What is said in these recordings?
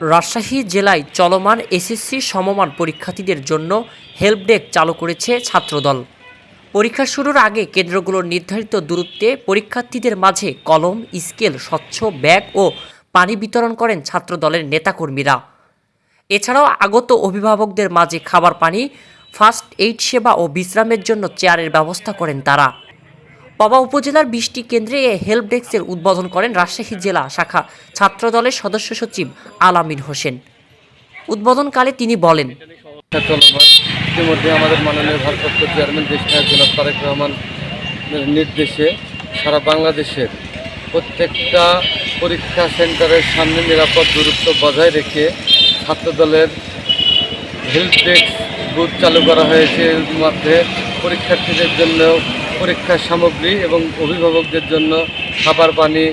রাজশাহী জেলায় চলমান এসএসসি সমমান পরীক্ষার্থীদের জন্য হেল্প ডেস্ক চালু করেছে ছাত্রদল। পরীক্ষা শুরুর আগে কেন্দ্রগুলোর নির্ধারিত দূরত্বে পরীক্ষার্থীদের মাঝে কলম, স্কেল, স্বচ্ছ ব্যাগ ও পানি বিতরণ করেন ছাত্রদলের নেতাকর্মীরা। এছাড়াও আগত অভিভাবকদের মাঝে খাবার পানি, ফার্স্ট এইড সেবা ও বিশ্রামের জন্য চেয়ারের ব্যবস্থা করেন তারা। পবা উপজেলার বিশটি কেন্দ্রে এ হেল্প ডেস্কের উদ্বোধন করেন রাজশাহী জেলা শাখা ছাত্রদলের সদস্য সচিব আলামিন হোসেন। উদ্বোধনকালে তিনি বলেন, ইতিমধ্যে আমাদের মাননীয় ভারপ্রাপ্ত চেয়ারম্যান দেশ জনাব তারেক রহমানের নির্দেশে সারা বাংলাদেশের প্রত্যেকটা পরীক্ষা সেন্টারের সামনে নিরাপদ দূরত্ব বজায় রেখে ছাত্রদলের হেল্প ডেস্ক বুথ চালু করা হয়েছে। এর মধ্যে পরীক্ষার্থীদের জন্য পরীক্ষার সামগ্রী এবং অভিভাবকদের জন্য খাবার, পানি,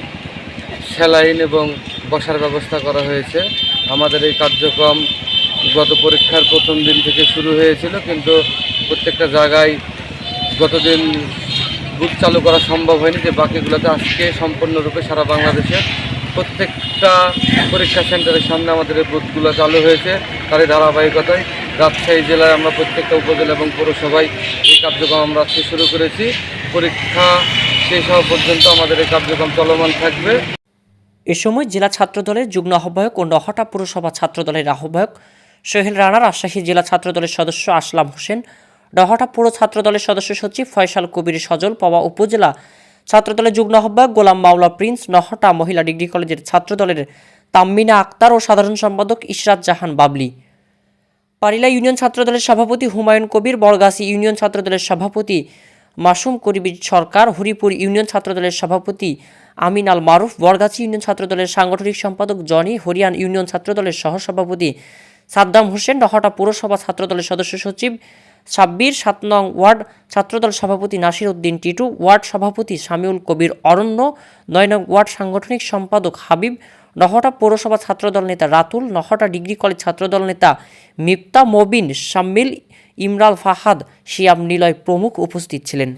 স্যালাইন এবং বসার ব্যবস্থা করা হয়েছে। আমাদের এই কার্যক্রম গত পরীক্ষার প্রথম দিন থেকে শুরু হয়েছিল, কিন্তু প্রত্যেকটা জায়গায় গতদিন বুথ চালু করা সম্ভব হয়নি, যে বাকিগুলোতে আজকে সম্পূর্ণরূপে সারা বাংলাদেশে প্রত্যেকটা পরীক্ষা সেন্টারের সামনে আমাদের বুথগুলো চালু হয়েছে। তারই ধারাবাহিকতায় রাজশাহী জেলায় আমরা প্রত্যেকটা উপজেলা এবং পৌরসভায় এই কার্যক্রম আমরা আজকে শুরু করেছি। পরীক্ষা শেষ হওয়া পর্যন্ত আমাদের এই কার্যক্রম চলমান থাকবে। এ সময় জেলা ছাত্রদলের যুগ্ম আহ্বায়ক ও নহটা পুরসভা ছাত্রদলের আহ্বায়ক সোহেল রানা, রাজশাহী জেলা ছাত্রদলের সদস্য আসলাম হোসেন ডহটা পুর ছাত্রদলের সদস্য সচিব ফয়সাল কবির সজল, পাওয়া উপজেলা ছাত্রদলের যুগ্ম আহ্বায়ক গোলাম মাওলা প্রিন্স, নহটা মহিলা ডিগ্রি কলেজের ছাত্রদলের তাম্মিনা আক্তার ও সাধারণ সম্পাদক ইশরাত জাহান বাবলি। পারিলা ইউনিয়ন ছাত্রদলের সভাপতি হুমায়ুন কবির বরগাছি ইউনিয়ন ছাত্রদলের সভাপতি মাসুম করিবি সরকার, হরিপুর ইউনিয়ন ছাত্রদলের সভাপতি আমিন আল মারুফ বরগাছি ইউনিয়ন ছাত্রদলের সাংগঠনিক সম্পাদক জনি, হরিয়ান ইউনিয়ন ছাত্রদলের সহসভাপতি সাদ্দাম হোসেন ডহটা পৌরসভা ছাত্রদলের সদস্য সচিব সাব্বির, সাত নং ওয়ার্ড ছাত্রদল সভাপতি নাসির উদ্দিন টিটু, ওয়ার্ড সভাপতি সামিউল কবির অরণ্য, নয় নং ওয়ার্ড সাংগঠনিক সম্পাদক হাবিব নহটা পৌরসভা ছাত্রদল নেতা রাতুল, নহটা ডিগ্রি কলেজ ছাত্রদল নেতা মিপ্তা মবিন সাম্মিল ইমরাল ফাহাদ, শিয়াম নিলয় প্রমুখ উপস্থিত ছিলেন।